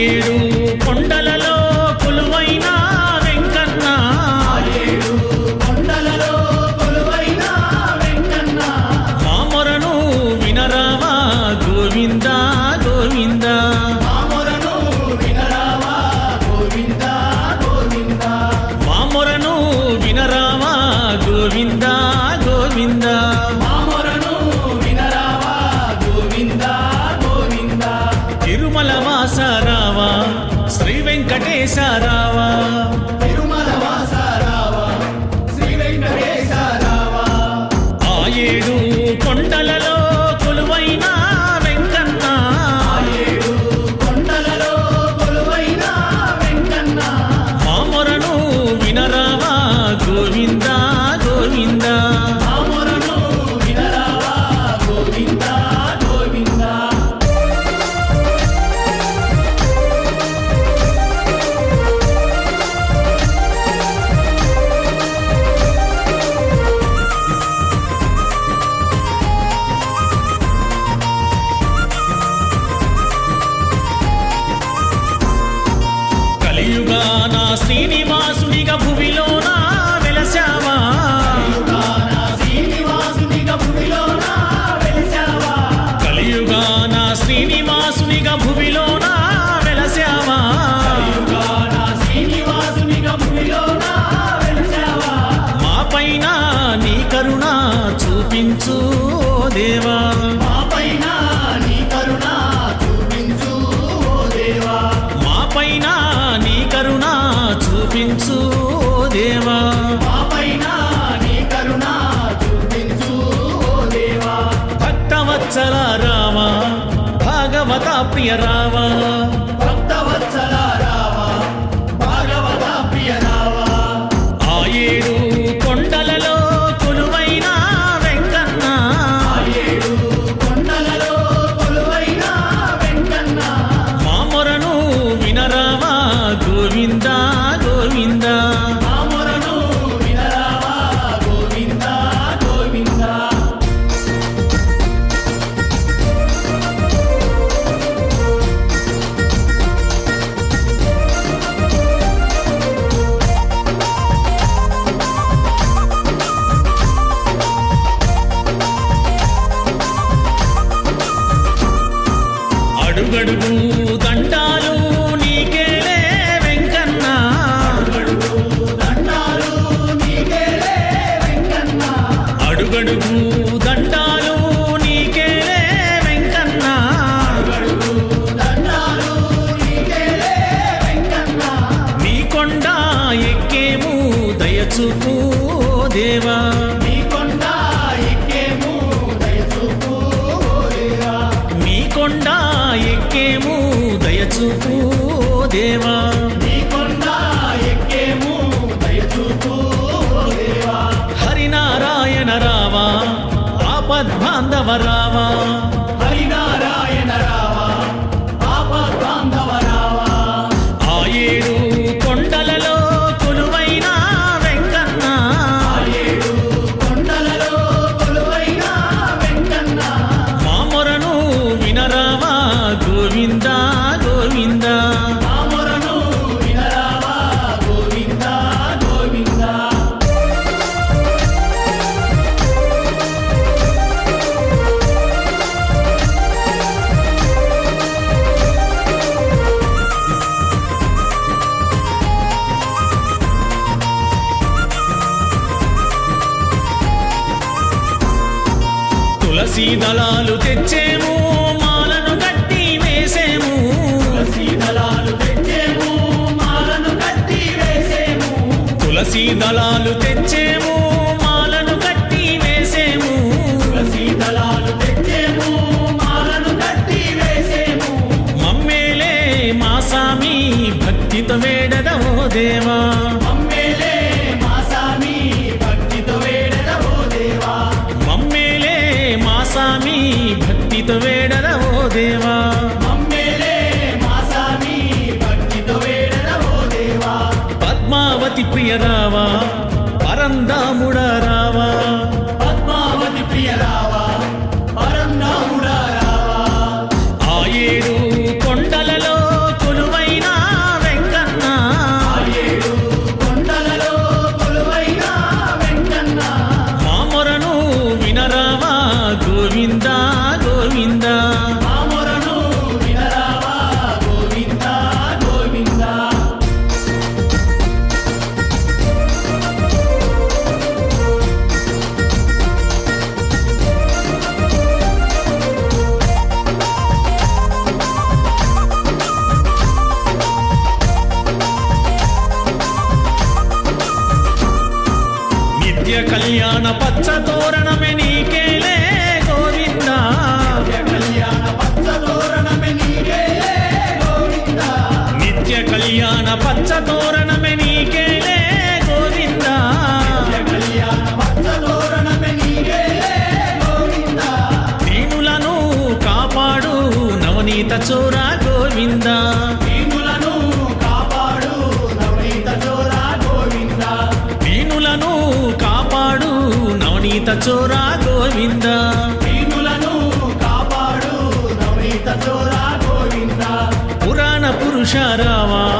quero Shri వెంకటేశారావా. కరుణ చూపించు ఓ దేవా. మా పైన నీ కరుణ చూపించు ఓ దేవా. మా పైన నీ కరుణ చూపించు ఓ దేవా. మా పైన నీ కరుణ చూపించు ఓ దేవా. భక్తవత్సల రావా భాగవత ప్రియ రావా. భక్తవత్సల రావా భాగవత ప్రియ రావా. ఆ ఏడు దేవా. నీ కొండ ఎక్కేము దయచూపు ఓ దేవా హరినారాయణ రావా ఆపద్బాంధవ రావా. హరినారాయణ రావా ఆపద్బాంధవ రావా ఆ ఏడు కొండలలో కొలువైన వెంకన్న ఏడు కొండలలో కొలువైన వెంకన్న. మా మొరను వినరావా గోవింద దళాలు తెచ్చేము మాలను కట్టి వేసేము. సీదలాలు తెచ్చేము మాలను కట్టి వేసేము. తులసి దళాలు తెచ్చేము మాలను కట్టి వేసేము. సీదలాలు తెచ్చేము మాలను కట్టి వేసేము. మమ్మేలే మా సామి భక్తితో వేడదవో దేవా. స్వామి భక్తితో వేడల ఓ దేవా. కళ్యాణ పచ్చ తోరణమే నీకేలే గోవిందా కళ్యాణ పచ్చ తోరణమే నీకేలే గోవింద. నిత్య కళ్యాణ పచ్చ తోరణమే నీకేలే గోవిందా గోవింద. దీనులను కాపాడు నవనీత చోర చోర గోవిందా. దీనులను కాపాడు నవనీత చోర గోవింద. పురాణ పురుష రావా.